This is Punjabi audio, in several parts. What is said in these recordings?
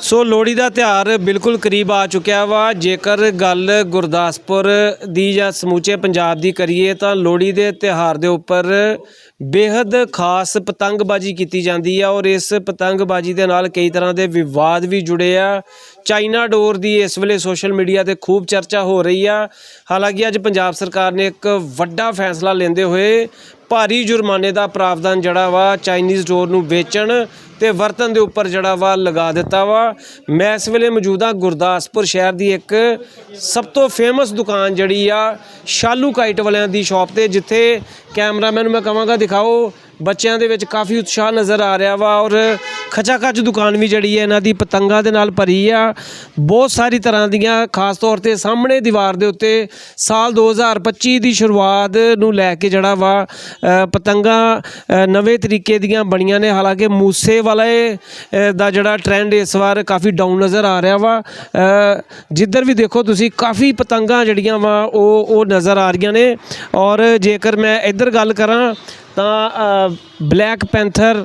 ਸੋ ਲੋਹੜੀ ਦਾ ਤਿਉਹਾਰ ਬਿਲਕੁਲ ਕਰੀਬ ਆ ਚੁੱਕਿਆ ਵਾ। ਜੇਕਰ ਗੱਲ ਗੁਰਦਾਸਪੁਰ ਦੀ ਜਾਂ ਸਮੂਚੇ ਪੰਜਾਬ ਦੀ ਕਰੀਏ ਤਾਂ ਲੋਹੜੀ ਦੇ ਤਿਉਹਾਰ ਦੇ ਉੱਪਰ ਬੇहद ਖਾਸ ਪਤੰਗਬਾਜ਼ੀ ਕੀਤੀ ਜਾਂਦੀ ਆ ਔਰ ਇਸ ਪਤੰਗਬਾਜ਼ੀ ਦੇ ਨਾਲ ਕਈ ਤਰ੍ਹਾਂ ਦੇ ਵਿਵਾਦ ਵੀ ਜੁੜੇ ਆ। ਚਾਈਨਾ ਡੋਰ ਦੀ ਇਸ ਵੇਲੇ ਸੋਸ਼ਲ ਮੀਡੀਆ ਤੇ ਖੂਬ ਚਰਚਾ ਹੋ ਰਹੀ ਆ। ਹਾਲਾਂਕਿ ਅੱਜ ਪੰਜਾਬ ਸਰਕਾਰ ਨੇ ਇੱਕ ਵੱਡਾ ਫੈਸਲਾ ਲੈਂਦੇ ਹੋਏ ਭਾਰੀ ਜੁਰਮਾਨੇ ਦਾ ਪ੍ਰਾਵਧਾਨ ਜਿਹੜਾ ਵਾ ਚਾਈਨੀਜ਼ ਡੋਰ ਨੂੰ ਵੇਚਣ ਤੇ ਵਰਤਨ ਦੇ ਉੱਪਰ ਜਿਹੜਾ ਵਾ ਲਗਾ ਦਿੱਤਾ ਵਾ। ਮੈਂ ਇਸ ਵੇਲੇ ਮੌਜੂਦਾ ਗੁਰਦਾਸਪੁਰ ਸ਼ਹਿਰ ਦੀ ਇੱਕ ਸਭ ਤੋਂ ਫੇਮਸ ਦੁਕਾਨ ਜਿਹੜੀ ਆ ਸ਼ਾਲੂ ਕਾਈਟ ਵਾਲਿਆਂ ਦੀ ਸ਼ਾਪ ਤੇ, ਜਿੱਥੇ ਕੈਮਰਾਮੈਨ ਨੂੰ ਮੈਂ ਕਹਾਂਗਾ, ਦਿਖਾਓ। ਬੱਚਿਆਂ ਦੇ ਵਿੱਚ ਕਾਫੀ ਉਤਸ਼ਾਹ ਨਜ਼ਰ ਆ ਰਿਹਾ ਵਾ ਔਰ ਖਚਾਖਚ ਦੁਕਾਨ ਵੀ ਜਿਹੜੀ ਹੈ ਇਹਨਾਂ ਦੀ ਪਤੰਗਾਂ ਦੇ ਨਾਲ ਭਰੀ ਆ। ਬਹੁਤ ਸਾਰੀ ਤਰ੍ਹਾਂ ਦੀਆਂ ਖਾਸ ਤੌਰ ਤੇ ਸਾਹਮਣੇ ਦੀਵਾਰ ਦੇ ਉੱਤੇ ਸਾਲ 2025 ਦੀ ਸ਼ੁਰੂਆਤ ਨੂੰ ਲੈ ਕੇ ਜਿਹੜਾ ਵਾ ਪਤੰਗਾਂ ਨਵੇਂ ਤਰੀਕੇ ਦੀਆਂ ਬਣੀਆਂ ਨੇ। ਹਾਲਾਂਕਿ ਮੂਸੇ ਵਾਲੇ ਦਾ ਜਿਹੜਾ ਟ੍ਰੈਂਡ ਇਸ ਵਾਰ ਕਾਫੀ ਡਾਊਨ ਨਜ਼ਰ ਆ ਰਿਹਾ ਵਾ। ਜਿੱਧਰ ਵੀ ਦੇਖੋ ਤੁਸੀਂ ਕਾਫੀ ਪਤੰਗਾਂ ਜਿਹੜੀਆਂ ਵਾ, ਉਹ ਉਹ ਨਜ਼ਰ ਆ ਰਹੀਆਂ ਨੇ। ਔਰ ਜੇਕਰ ਮੈਂ ਇੱਧਰ ਗੱਲ ਕਰਾਂ ਤਾਂ ਬਲੈਕ ਪੈਂਥਰ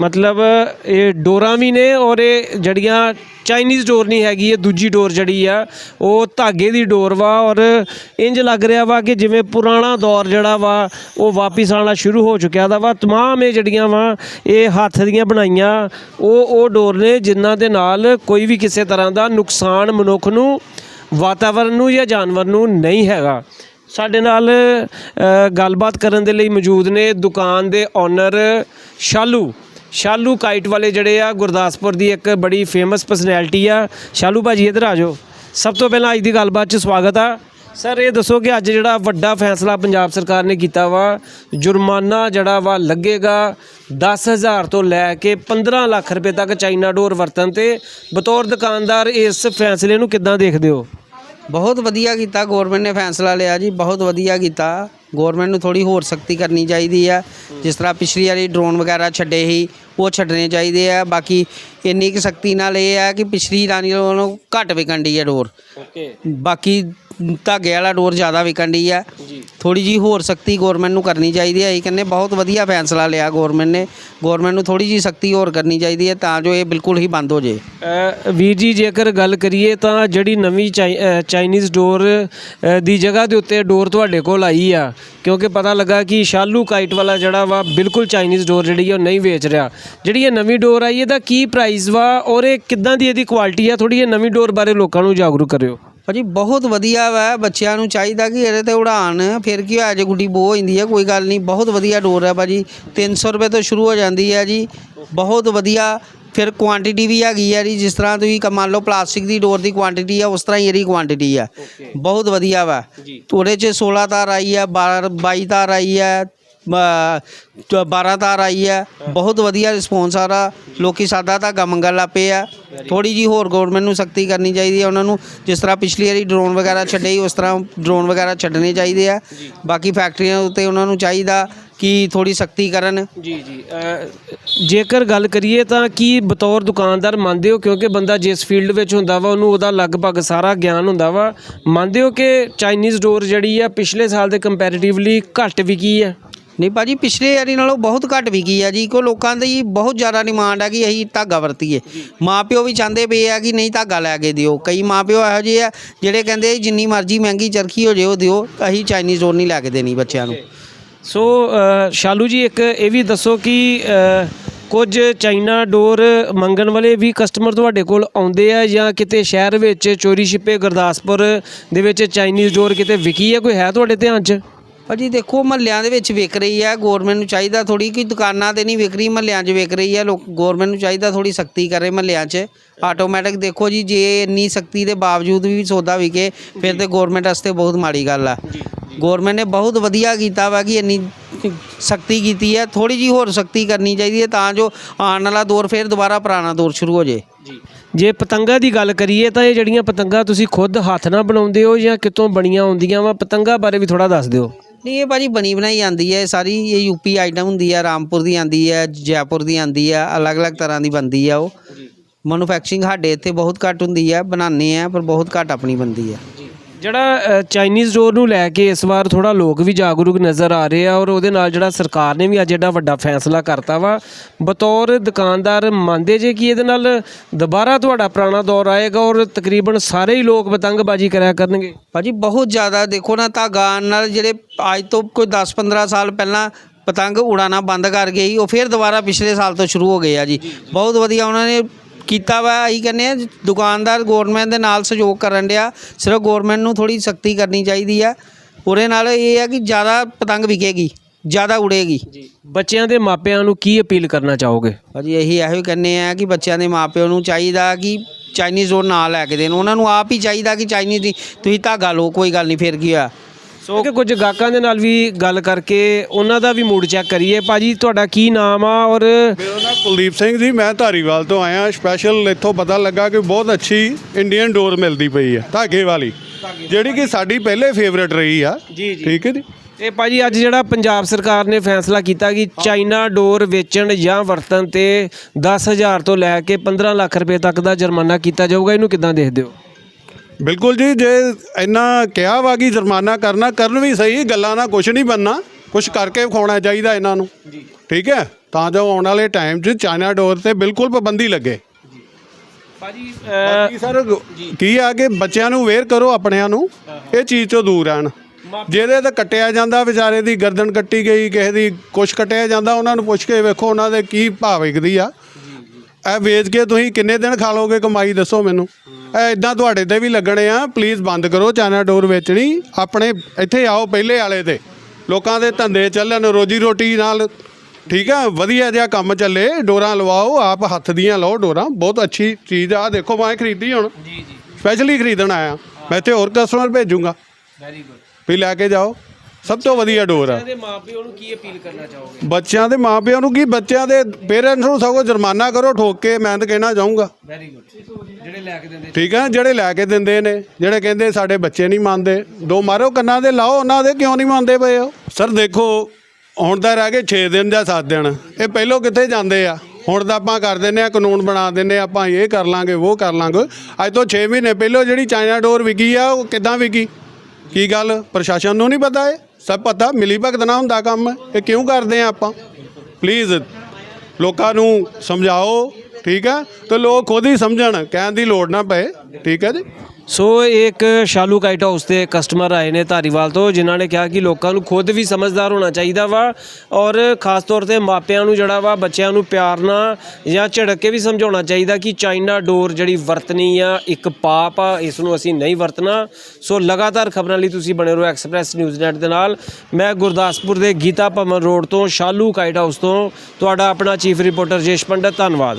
ਮਤਲਬ ਇਹ ਡੋਰਾਂ ਵੀ ਨੇ ਔਰ ਇਹ ਜਿਹੜੀਆਂ ਚਾਈਨੀਜ਼ ਡੋਰ ਨਹੀਂ ਹੈਗੀ, ਇਹ ਦੂਜੀ ਡੋਰ ਜਿਹੜੀ ਆ। ਉਹ ਧਾਗੇ ਦੀ ਡੋਰ ਵਾ ਔਰ ਇੰਜ ਲੱਗ ਰਿਹਾ ਵਾ ਕਿ ਜਿਵੇਂ ਪੁਰਾਣਾ ਦੌਰ ਜਿਹੜਾ ਵਾ, ਉਹ ਵਾਪਿਸ ਆਉਣਾ ਸ਼ੁਰੂ ਹੋ ਚੁੱਕਿਆ ਦਾ ਵਾ। ਤਮਾਮ ਇਹ ਜਿਹੜੀਆਂ ਵਾ, ਇਹ ਹੱਥ ਦੀਆਂ ਬਣਾਈਆਂ। ਉਹ ਉਹ ਡੋਰ ਨੇ ਜਿਨ੍ਹਾਂ ਦੇ ਨਾਲ ਕੋਈ ਵੀ ਕਿਸੇ ਤਰ੍ਹਾਂ ਦਾ ਨੁਕਸਾਨ ਮਨੁੱਖ ਨੂੰ ਵਾਤਾਵਰਣ ਨੂੰ ਜਾਂ ਜਾਨਵਰ ਨੂੰ ਨਹੀਂ ਹੈਗਾ। ਸਾਡੇ ਨਾਲ ਗੱਲਬਾਤ ਕਰਨ ਦੇ ਲਈ ਮੌਜੂਦ ਨੇ ਦੁਕਾਨ ਦੇ ਓਨਰ ਸ਼ਾਲੂ। ਸ਼ਾਲੂ ਕਾਈਟ ਵਾਲੇ ਜਿਹੜੇ ਆ, ਗੁਰਦਾਸਪੁਰ ਦੀ ਇੱਕ ਬੜੀ ਫੇਮਸ ਪਰਸਨੈਲਿਟੀ ਆ। ਸ਼ਾਲੂ ਭਾਜੀ, ਇੱਧਰ ਆ ਜਾਓ। ਸਭ ਤੋਂ ਪਹਿਲਾਂ ਅੱਜ ਦੀ ਗੱਲਬਾਤ 'ਚ ਸਵਾਗਤ ਆ। ਸਰ, ਇਹ ਦੱਸੋ ਕਿ ਅੱਜ ਜਿਹੜਾ ਵੱਡਾ ਫੈਸਲਾ ਪੰਜਾਬ ਸਰਕਾਰ ਨੇ ਕੀਤਾ ਵਾ, ਜੁਰਮਾਨਾ ਜਿਹੜਾ ਵਾ ਲੱਗੇਗਾ 10000 ਤੋਂ ਲੈ ਕੇ 15 ਲੱਖ ਰੁਪਏ ਤੱਕ ਚਾਈਨਾ ਡੋਰ ਵਰਤਨ ਤੇ। ਬਤੌਰ ਦੁਕਾਨਦਾਰ ਇਸ ਫੈਸਲੇ ਨੂੰ ਕਿੱਦਾਂ ਦੇਖਦੇ ਹੋ? ਬਹੁਤ ਵਧੀਆ ਕੀਤਾ ਗਵਰਨਮੈਂਟ ਨੇ ਫੈਸਲਾ ਲਿਆ ਜੀ ਬਹੁਤ ਵਧੀਆ ਕੀਤਾ। ਗਵਰਨਮੈਂਟ ਨੂੰ ਥੋੜੀ ਹੋਰ ਸਖਤੀ ਕਰਨੀ ਚਾਹੀਦੀ ਆ। ਜਿਸ ਤਰ੍ਹਾਂ ਪਿਛਲੀ ਵਾਰੀ ਡਰੋਨ ਵਗੈਰਾ ਛੱਡੇ ਸੀ ਉਹ ਛੱਡਣੇ ਚਾਹੀਦੇ ਆ। ਬਾਕੀ ਇੰਨੀ ਕੁ ਸਖਤੀ ਨਾਲ ਇਹ ਆ ਕਿ ਪਿਛਲੀ ਰਾਣੀ ਨਾਲੋਂ ਘੱਟ ਵਿਕਣ ਦੀ ਆ ਡੋਰ। ਓਕੇ ਬਾਕੀ ਧਾਗੇ ਵਾਲਾ ਡੋਰ ਜ਼ਿਆਦਾ ਵਿਕਣ ਦੀ ਆ। ਜੀ। ਥੋੜੀ ਜੀ ਹੋਰ ਸਖਤੀ ਗਵਰਨਮੈਂਟ ਨੂੰ ਕਰਨੀ ਚਾਹੀਦੀ ਹੈ। ਇਹ ਕਹਿੰਦੇ ਬਹੁਤ ਵਧੀਆ ਫੈਸਲਾ ਲਿਆ ਗਵਰਨਮੈਂਟ ਨੇ। ਗਵਰਨਮੈਂਟ ਨੂੰ ਥੋੜੀ ਜੀ ਸਖਤੀ ਹੋਰ ਕਰਨੀ ਚਾਹੀਦੀ ਹੈ ਤਾਂ ਜੋ ਇਹ ਬਿਲਕੁਲ ਹੀ ਬੰਦ ਹੋ ਜੇ ਵੀਰ ਜੀ, ਜੇਕਰ ਗੱਲ ਕਰੀਏ ਤਾਂ ਜਿਹੜੀ ਨਵੀਂ ਚਾਈ- ਚਾਈਨੀਜ਼ ਡੋਰ ਦੀ ਜਗ੍ਹਾ ਦੇ ਉੱਤੇ ਡੋਰ ਤੁਹਾਡੇ ਕੋਲ ਆਈ ਆ, ਕਿਉਂਕਿ ਪਤਾ ਲੱਗਾ ਕਿ ਸ਼ਾਲੂ ਕਾਈਟ ਵਾਲਾ ਜਿਹੜਾ ਵਾ ਬਿਲਕੁਲ ਚਾਈਨੀਜ਼ ਡੋਰ ਜਿਹੜੀ ਆ ਉਹ ਨਹੀਂ ਵੇਚ ਰਿਹਾ। ਜਿਹੜੀ ਇਹ ਨਵੀਂ ਡੋਰ ਆਈ, ਇਹਦਾ ਕੀ ਪ੍ਰਾਈਸ ਵਾ ਔਰ ਇਹ ਕਿੱਦਾਂ ਦੀ ਇਹਦੀ ਕੁਆਲਿਟੀ ਆ? ਥੋੜੀ ਇਹ ਨਵੀਂ ਡੋਰ ਬਾਰੇ ਲੋਕਾਂ ਨੂੰ ਜਾਗਰੂਕ ਕਰਿਓ। ਭਾਜੀ ਬਹੁਤ ਵਧੀਆ ਵਾ ਬੱਚਿਆਂ ਨੂੰ ਚਾਹੀਦਾ ਕਿ ਇਹਦੇ ਤੇ ਉਡਾਣ ਫਿਰ ਕੀ ਹੋਇਆ ਜੇ ਗੁੱਡੀ ਬੋ ਹੋ ਜਾਂਦੀ ਹੈ ਕੋਈ ਗੱਲ ਨਹੀਂ ਬਹੁਤ ਵਧੀਆ ਡੋਰ ਹੈ ਭਾਜੀ 300 ਰੁਪਏ ਤੋਂ ਸ਼ੁਰੂ ਹੋ ਜਾਂਦੀ ਹੈ ਜੀ ਬਹੁਤ ਵਧੀਆ ਫਿਰ ਕੁਆਂਟੀਟੀ ਵੀ ਹੈਗੀ ਹੈ ਜੀ ਜਿਸ ਤਰ੍ਹਾਂ ਤੁਸੀਂ ਕ- ਮੰਨ ਲਓ ਪਲਾਸਟਿਕ ਦੀ ਡੋਰ ਦੀ ਕੁਆਂਟੀਟੀ ਆ ਉਸ ਤਰ੍ਹਾਂ ਹੀ ਇਹਦੀ ਕੁਆਂਟੀਟੀ ਆ ਬਹੁਤ ਵਧੀਆ ਵਾ ਜੀ। ਉਹਦੇ 'ਚ 16 ਤਾਰ ਆਈ ਹੈ 22 ਤਾਰ ਆਈ ਹੈ 12 ਤਾਰ ਆਈ ਹੈ। ਬਹੁਤ ਵਧੀਆ ਰਿਸਪੌਂਸ ਆ ਰਿਹਾ। ਲੋਕੀ ਸਾਦਾ ਧਾਗਾ ਮੰਗਣ ਲੱਗ ਪਏ ਆ। ਥੋੜੀ ਜੀ ਹੋਰ ਗਵਰਨਮੈਂਟ ਨੂੰ ਸਖਤੀ ਕਰਨੀ ਚਾਹੀਦੀ ਹੈ ਉਹਨਾਂ ਨੂੰ। ਜਿਸ ਤਰ੍ਹਾਂ ਪਿਛਲੀ ਵਾਰੀ ਡਰੋਨ ਵਗੈਰਾ ਛੱਡੇ ਉਸ ਤਰ੍ਹਾਂ ਡਰੋਨ ਵਗੈਰਾ ਛੱਡਣੇ ਚਾਹੀਦੇ ਆ। ਬਾਕੀ ਫੈਕਟਰੀਆਂ ਉੱਤੇ ਉਹਨਾਂ ਨੂੰ ਚਾਹੀਦਾ ਕਿ ਥੋੜੀ ਸਖਤੀ ਕਰਨ। ਜੀ ਜੀ ਜੇਕਰ ਗੱਲ ਕਰੀਏ ਤਾਂ ਕੀ ਬਤੌਰ ਦੁਕਾਨਦਾਰ ਮੰਨਦੇ ਹੋ? ਕਿਉਂਕਿ ਬੰਦਾ ਜਿਸ ਫੀਲਡ ਵਿੱਚ ਹੁੰਦਾ ਵਾ ਉਹਨੂੰ ਉਹਦਾ ਲਗਭਗ ਸਾਰਾ ਗਿਆਨ ਹੁੰਦਾ ਵਾ। ਮੰਨਦੇ ਹੋ ਕਿ ਚਾਈਨੀਜ਼ ਡੋਰ ਜਿਹੜੀ ਆ ਪਿਛਲੇ ਸਾਲ ਦੇ ਕੰਪੈਰੀਟਿਵਲੀ ਘੱਟ ਵਿਕੀ ਆ? ਨਹੀਂ ਭਾਜੀ, ਪਿਛਲੇ ਵਾਰੀ ਨਾਲੋਂ ਬਹੁਤ ਘੱਟ ਵਿਕੀ ਆ ਜੀ। ਕੋ ਲੋਕਾਂ ਦੀ ਬਹੁਤ ਜ਼ਿਆਦਾ ਡਿਮਾਂਡ ਆ ਕਿ ਅਸੀਂ ਧਾਗਾ ਵਰਤੀਏ। ਮਾਪਿਓ ਵੀ ਚਾਹੁੰਦੇ ਪਏ ਆ ਕਿ ਨਹੀਂ ਧਾਗਾ ਲੈ ਕੇ ਦਿਓ। ਕਈ ਮਾਪਿਓ ਇਹੋ ਜਿਹੇ ਆ ਜਿਹੜੇ ਕਹਿੰਦੇ ਜਿੰਨੀ ਮਰਜ਼ੀ ਮਹਿੰਗੀ ਚਰਖੀ ਹੋ ਜੇ ਉਹ ਦਿਓ, ਅਸੀਂ ਚਾਈਨੀਜ਼ ਡੋਰ ਨਹੀਂ ਲੈ ਕੇ ਦੇਣੀ ਬੱਚਿਆਂ ਨੂੰ। ਸੋ ਸ਼ਾਲੂ ਜੀ, ਇੱਕ ਇਹ ਵੀ ਦੱਸੋ ਕਿ ਕੁਝ ਚਾਈਨਾ ਡੋਰ ਮੰਗਣ ਵਾਲੇ ਵੀ ਕਸਟਮਰ ਤੁਹਾਡੇ ਕੋਲ ਆਉਂਦੇ ਆ ਜਾਂ ਕਿਤੇ ਸ਼ਹਿਰ ਵਿੱਚ ਚੋਰੀ ਛਿਪੇ ਗੁਰਦਾਸਪੁਰ ਦੇ ਵਿੱਚ ਚਾਈਨੀਜ਼ ਡੋਰ ਕਿਤੇ ਵਿਕੀ ਹੈ ਕੋਈ ਹੈ ਤੁਹਾਡੇ ਧਿਆਨ 'ਚ? ਭਾਜੀ ਦੇਖੋ ਮਹੱਲਿਆਂ ਦੇ ਵਿੱਚ ਵਿਕ ਰਹੀ ਹੈ। ਗਵਰਨਮੈਂਟ ਨੂੰ ਚਾਹੀਦਾ ਥੋੜੀ ਕਿ ਦੁਕਾਨਾਂ ਤੇ ਨਹੀਂ ਵਿਕ ਰਹੀ ਮਹੱਲਿਆਂ 'ਚ ਵਿਕ ਰਹੀ ਹੈ। ਲੋਕ ਗਵਰਨਮੈਂਟ ਨੂੰ ਚਾਹੀਦਾ ਥੋੜੀ ਸਖਤੀ ਕਰੇ ਮਹੱਲਿਆਂ 'ਚ। ਆਟੋਮੈਟਿਕ ਦੇਖੋ ਜੀ ਜੇ ਇੰਨੀ ਸਖਤੀ ਦੇ ਬਾਵਜੂਦ ਵੀ ਸੌਦਾ ਵਿਕੇ ਫਿਰ ਤੇ ਗਵਰਨਮੈਂਟ ਵਾਸਤੇ ਬਹੁਤ ਮਾੜੀ ਗੱਲ ਆ। ਗਵਰਨਮੈਂਟ ਨੇ ਬਹੁਤ ਵਧੀਆ ਕੀਤਾ ਵਾ ਕਿ ਇੰਨੀ ਸਖਤੀ ਕੀਤੀ ਹੈ। ਥੋੜੀ ਜੀ ਹੋਰ ਸਖਤੀ ਕਰਨੀ ਚਾਹੀਦੀ ਹੈ ਤਾਂ ਜੋ ਆਉਣ ਵਾਲਾ ਦੌਰ ਫਿਰ ਦੁਬਾਰਾ ਪੁਰਾਣਾ ਦੌਰ ਸ਼ੁਰੂ ਹੋ ਜੇ। ਜੀ। ਜੇ ਪਤੰਗਾ ਦੀ ਗੱਲ ਕਰੀਏ ਤਾਂ ਇਹ ਜਿਹੜੀਆਂ ਪਤੰਗਾ ਤੁਸੀਂ ਖੁਦ ਹੱਥ ਨਾਲ ਬਣਾਉਂਦੇ ਹੋ ਜਾਂ ਕਿਤੋਂ ਬਣੀਆਂ ਹੁੰਦੀਆਂ ਵਾ ਪਤੰਗਾ ਬਾਰੇ ਵੀ ਥੋੜਾ ਦੱਸ ਦਿਓ। ਨਹੀਂ ਇਹ ਭਾਜੀ ਬਣੀ ਬਣਾਈ ਆਂਦੀ ਹੈ ਸਾਰੀ ਇਹ ਯੂਪੀ ਆਈਟਮ ਹੁੰਦੀ ਹੈ ਰਾਮਪੁਰ ਦੀ ਆਂਦੀ ਹੈ ਜੈਪੁਰ ਦੀ ਆਂਦੀ ਹੈ ਅਲੱਗ-ਅਲੱਗ ਤਰ੍ਹਾਂ ਦੀ ਬਣਦੀ ਹੈ ਉਹ। ਮੈਨੂਫੈਕਚਰਿੰਗ ਸਾਡੇ ਇੱਥੇ ਬਹੁਤ ਘੱਟ ਹੁੰਦੀ ਹੈ ਬਣਾਉਂਦੇ ਆ ਪਰ ਬਹੁਤ ਘੱਟ ਆਪਣੀ ਬਣਦੀ ਹੈ। ਜਿਹੜਾ ਚਾਈਨੀਜ਼ ਡੋਰ ਨੂੰ ਲੈ ਕੇ ਇਸ ਵਾਰ ਥੋੜਾ ਲੋਕ ਵੀ ਜਾਗਰੂਕ ਨਜ਼ਰ ਆ ਰਹੇ ਆ ਔਰ ਉਹਦੇ ਨਾਲ ਜਿਹੜਾ ਸਰਕਾਰ ਨੇ ਵੀ ਅੱਜ ਐਡਾ ਵੱਡਾ ਫੈਸਲਾ ਕਰਤਾ ਵਾ। ਬਤੌਰ ਦੁਕਾਨਦਾਰ ਮੰਨਦੇ ਜੇ ਕਿ ਇਹਦੇ ਨਾਲ ਦੁਬਾਰਾ ਤੁਹਾਡਾ ਪੁਰਾਣਾ ਦੌਰ ਆਏਗਾ ਔਰ ਤਕਰੀਬਨ ਸਾਰੇ ਹੀ ਲੋਕ ਪਤੰਗਬਾਜ਼ੀ ਕਰਿਆ ਕਰਨਗੇ? ਭਾਜੀ, ਬਹੁਤ ਜ਼ਿਆਦਾ ਦੇਖੋ ਨਾ, ਧਾਗਾ ਨਾਲ ਜਿਹੜੇ ਅੱਜ ਤੋਂ ਕੋਈ 10-15 ਸਾਲ ਪਹਿਲਾਂ ਪਤੰਗ ਉਡਾਣਾ ਬੰਦ ਕਰ ਗਏ ਉਹ ਫਿਰ ਦੁਬਾਰਾ ਪਿਛਲੇ ਸਾਲ ਤੋਂ ਸ਼ੁਰੂ ਹੋ ਗਏ ਆ ਜੀ। ਬਹੁਤ ਵਧੀਆ ਉਹਨਾਂ ਨੇ ਕੀਤਾ ਵਾ ਅਸੀਂ ਕਹਿੰਦੇ ਆ ਦੁਕਾਨਦਾਰ ਗਵਰਨਮੈਂਟ ਦੇ ਨਾਲ ਸਹਿਯੋਗ ਕਰਨ ਡਿਆ। ਸਿਰਫ ਗਵਰਨਮੈਂਟ ਨੂੰ ਥੋੜੀ ਸਖਤੀ ਕਰਨੀ ਚਾਹੀਦੀ ਆ। ਉਹਦੇ ਨਾਲ ਇਹ ਆ ਕਿ ਜ਼ਿਆਦਾ ਪਤੰਗ ਵਿਕੇਗੀ ਜ਼ਿਆਦਾ ਉਡੇਗੀ। ਜੀ ਬੱਚਿਆਂ ਦੇ ਮਾਪਿਆਂ ਨੂੰ ਕੀ ਅਪੀਲ ਕਰਨਾ ਚਾਹੋਗੇ? ਭਾਜੀ ਇਹੀ ਇਹੋ ਹੀ ਕਹਿੰਦੇ ਆ ਕਿ ਬੱਚਿਆਂ ਦੇ ਮਾਪਿਆਂ ਨੂੰ ਚਾਹੀਦਾ ਕਿ ਚਾਈਨੀਜ਼ ਉਹ ਨਾ ਲੈ ਕੇ ਦੇਣ। ਉਹਨਾਂ ਨੂੰ ਆਪ ਹੀ ਚਾਹੀਦਾ ਕਿ ਚਾਈਨੀਜ਼ ਦੀ ਤੁਸੀਂ ਧਾਗਾ ਲਓ ਕੋਈ ਗੱਲ ਨਹੀਂ ਫਿਰ ਕੀ ਹੋਇਆ ਸੋ ਕਿ ਕੁਝ ਗਾਹਕਾਂ ਦੇ ਨਾਲ ਵੀ ਗੱਲ ਕਰਕੇ ਉਹਨਾਂ ਦਾ ਵੀ ਮੂਡ ਚੈੱਕ ਕਰੀਏ। ਭਾਜੀ ਤੁਹਾਡਾ ਕੀ ਨਾਮ ਆ ਔਰ ਮੇਰਾ ਨਾਮ ਕੁਲਦੀਪ ਸਿੰਘ ਜੀ ਮੈਂ ਧਾਰੀਵਾਲ ਤੋਂ ਆਇਆ। ਸਪੈਸ਼ਲ ਇੱਥੋਂ ਪਤਾ ਲੱਗਾ ਕਿ ਬਹੁਤ ਅੱਛੀ ਇੰਡੀਅਨ ਡੋਰ ਮਿਲਦੀ ਪਈ ਹੈ ਧਾਗੇ ਵਾਲੀ। ਜਿਹੜੀ ਕਿ ਸਾਡੀ ਪਹਿਲੇ ਫੇਵਰੇਟ ਰਹੀ ਆ। ਠੀਕ ਹੈ ਜੀ? ਤੇ ਭਾਜੀ ਅੱਜ ਜਿਹੜਾ ਪੰਜਾਬ ਸਰਕਾਰ ਨੇ ਫੈਸਲਾ ਕੀਤਾ ਕਿ ਚਾਈਨਾ ਡੋਰ ਵੇਚਣ ਜਾਂ ਵਰਤਣ ਤੇ 10000 ਤੋਂ ਲੈ ਕੇ 15 ਲੱਖ ਰੁਪਏ ਤੱਕ ਦਾ ਜੁਰਮਾਨਾ ਕੀਤਾ ਜਾਊਗਾ ਇਹਨੂੰ ਕਿਦਾਂ ਦੇਖਦੇ ਹੋ? ਬਿਲਕੁਲ ਜੀ ਜੇ ਇੰਨਾ ਕਿਹਾ ਵਾ ਕਿ ਜੁਰਮਾਨਾ ਕਰਨਾ ਕਰਨ ਵੀ ਸਹੀ ਗੱਲਾਂ ਨਾਲ ਕੁਝ ਨਹੀਂ ਬੰਨਾ ਕੁਝ ਕਰਕੇ ਵਿਖਾਉਣਾ ਚਾਹੀਦਾ ਇਹਨਾਂ ਨੂੰ। ਠੀਕ ਹੈ? ਤਾਂ ਜੋ ਆਉਣ ਵਾਲੇ ਟਾਈਮ 'ਚ ਚਾਈਨਾ ਡੋਰ ਤੇ ਬਿਲਕੁਲ ਪਾਬੰਦੀ ਲੱਗੇ। ਭਾਜੀ ਬਾਕੀ ਸਰ ਕੀ ਆ ਕਿ ਬੱਚਿਆਂ ਨੂੰ ਅਵੇਅਰ ਕਰੋ ਆਪਣਿਆਂ ਨੂੰ ਇਹ ਚੀਜ਼ ਤੋਂ ਦੂਰ ਰਹਿਣ। ਜਿਹਦੇ ਤੇ ਕੱਟਿਆ ਜਾਂਦਾ ਵਿਚਾਰੇ ਦੀ ਗਰਦਨ ਕੱਟੀ ਗਈ ਕਿਸੇ ਦੀ ਕੁਛ ਕੱਟਿਆ ਜਾਂਦਾ ਉਹਨਾਂ ਨੂੰ ਪੁੱਛ ਕੇ ਵੇਖੋ ਉਹਨਾਂ ਦੇ ਕੀ ਭਾਅ ਵਿਕਦੀ ਆ। ਇਹ ਵੇਚ ਕੇ ਤੁਸੀਂ ਕਿੰਨੇ ਦਿਨ ਖਾ ਲੋਗੇ ਕਮਾਈ ਦੱਸੋ ਮੈਨੂੰ। ਇਦਾਂ ਤੁਹਾਡੇ ਤੇ ਵੀ ਲੱਗਣੇ ਆ। ਪਲੀਜ਼ ਬੰਦ ਕਰੋ ਚਾਈਨਾ ਡੋਰ ਵੇਚਣੀ। ਆਪਣੇ ਇੱਥੇ ਆਓ ਪਹਿਲੇ ਵਾਲੇ ਤੇ। ਲੋਕਾਂ ਦੇ ਧੰਦੇ ਚੱਲਣ ਰੋਜੀ ਰੋਟੀ ਨਾਲ। ਠੀਕ ਆ? ਵਧੀਆ ਜਿਹਾ ਕੰਮ ਚੱਲੇ। ਡੋਰਾਂ ਲਵਾਓ ਆਪ ਹੱਥ ਦੀਆਂ ਲਓ ਡੋਰਾਂ। ਬਹੁਤ ਅੱਛੀ ਚੀਜ਼ ਆ। ਦੇਖੋ ਮੈਂ ਖਰੀਦੀ ਹੁਣ। ਜੀ ਜੀ। ਸਪੈਸ਼ਲੀ ਖਰੀਦਣ ਆਇਆ। ਮੈਂ ਇੱਥੇ ਹੋਰ ਕਸਟਮਰ ਭੇਜੂੰਗਾ। ਵੈਰੀ ਗੁੱਡ ਵੀ ਲੈ ਕੇ ਜਾਓ। ਸਭ ਤੋਂ ਵਧੀਆ ਡੋਰ ਆ। ਦੇ ਮਾਪਿਆਂ ਨੂੰ ਕੀ ਅਪੀਲ ਕਰਨਾ ਚਾਹੋਗੇ? ਬੱਚਿਆਂ ਦੇ ਮਾਪਿਆਂ ਨੂੰ ਕੀ? ਬੱਚਿਆਂ ਦੇ ਪੇਰੈਂਟਸ ਨੂੰ ਸਗੋਂ ਜੁਰਮਾਨਾ ਕਰੋ ਠੋਕ ਕੇ ਮੈਂ ਤਾਂ ਕਹਿਣਾ ਚਾਹੂੰਗਾ। ਵੈਰੀ ਗੁੱਡ ਜਿਹੜੇ ਲੈ ਕੇ ਦਿੰਦੇ ਠੀਕ ਹੈ ਜਿਹੜੇ ਲੈ ਕੇ ਦਿੰਦੇ ਨੇ ਜਿਹੜੇ ਕਹਿੰਦੇ ਸਾਡੇ ਬੱਚੇ ਨਹੀਂ ਮੰਨਦੇ ਦੋ ਮਾਰੋ ਕੰਨਾਂ ਦੇ ਲਾਓ ਉਹਨਾਂ ਦੇ ਕਿਉਂ ਨਹੀਂ ਮੰਨਦੇ ਪਏ ਹੋ ਸਰ ਦੇਖੋ ਹੁਣ ਤਾਂ ਰਹਿ ਗਏ 6 ਦਿਨ ਜਾਂ 7 ਦਿਨ। ਇਹ ਪਹਿਲੋਂ ਕਿੱਥੇ ਜਾਂਦੇ ਆ? ਹੁਣ ਤਾਂ ਆਪਾਂ ਕਰ ਦਿੰਨੇ ਆ ਕਾਨੂੰਨ ਬਣਾ ਦਿੰਨੇ ਆ ਆਪਾਂ ਇਹ ਕਰ ਲਾਂਗੇ ਉਹ ਕਰ ਲਾਂਗੇ। ਅੱਜ ਤੋਂ 6 ਮਹੀਨੇ ਪਹਿਲੋਂ ਜਿਹੜੀ ਚਾਈਨਾ ਡੋਰ ਵਿਕੀ ਆ ਉਹ ਕਿੱਦਾਂ ਵਿਕੀ? ਕੀ ਗੱਲ? ਪ੍ਰਸ਼ਾਸਨ ਨੂੰ ਨਹੀਂ ਪਤਾ ਇਹ? ਸਭ ਪਤਾ, ਮਿਲੀ ਭਗਤ ਨਾ ਹੁੰਦਾ ਕੰਮ, ਇਹ ਕਿਉਂ ਕਰਦੇ ਆ ਆਪਾਂ? ਪਲੀਜ਼ ਲੋਕਾਂ ਨੂੰ ਸਮਝਾਓ, ਠੀਕ ਹੈ ਤੇ ਲੋਕ ਖੁਦ ਹੀ ਸਮਝਣ, ਕਹਿਣ ਦੀ ਲੋੜ ਨਾ ਪਏ, ਠੀਕ ਹੈ ਜੀ? ਸੋ ਇਹ ਇੱਕ ਸ਼ਾਲੂ ਕਾਈਟ ਹਾਊਸ ਦੇ ਕਸਟਮਰ ਆਏ ਨੇ ਧਾਰੀਵਾਲ ਤੋਂ, ਜਿਨ੍ਹਾਂ ਨੇ ਕਿਹਾ ਕਿ ਲੋਕਾਂ ਨੂੰ ਖੁਦ ਵੀ ਸਮਝਦਾਰ ਹੋਣਾ ਚਾਹੀਦਾ ਵਾ ਔਰ ਖਾਸ ਤੌਰ ਤੇ ਮਾਪਿਆਂ ਨੂੰ ਜਿਹੜਾ ਵਾ, ਬੱਚਿਆਂ ਨੂੰ ਪਿਆਰ ਨਾਲ ਜਾਂ ਝਿੜਕ ਕੇ ਵੀ ਸਮਝਾਉਣਾ ਚਾਹੀਦਾ ਕਿ ਚਾਈਨਾ ਡੋਰ ਜਿਹੜੀ ਵਰਤਣੀ ਆ, ਇੱਕ ਪਾਪ ਆ ਇਸ ਨੂੰ ਅਸੀਂ ਨਹੀਂ ਵਰਤਣਾ। ਸੋ ਲਗਾਤਾਰ ਖਬਰਾਂ ਲਈ ਤੁਸੀਂ ਬਣੇ ਰਹੋ ਐਕਸਪ੍ਰੈਸ ਨਿਊਜ਼ ਨੈਟ ਦੇ ਨਾਲ। ਮੈਂ ਗੁਰਦਾਸਪੁਰ ਦੇ ਗੀਤਾ ਭਵਨ ਰੋਡ ਤੋਂ ਸ਼ਾਲੂ ਕਾਈਟ ਹਾਊਸ ਤੋਂ, ਤੁਹਾਡਾ ਆਪਣਾ ਚੀਫ ਰਿਪੋਰਟਰ ਜੇਸ਼ ਪੰਡਤ, ਧੰਨਵਾਦ।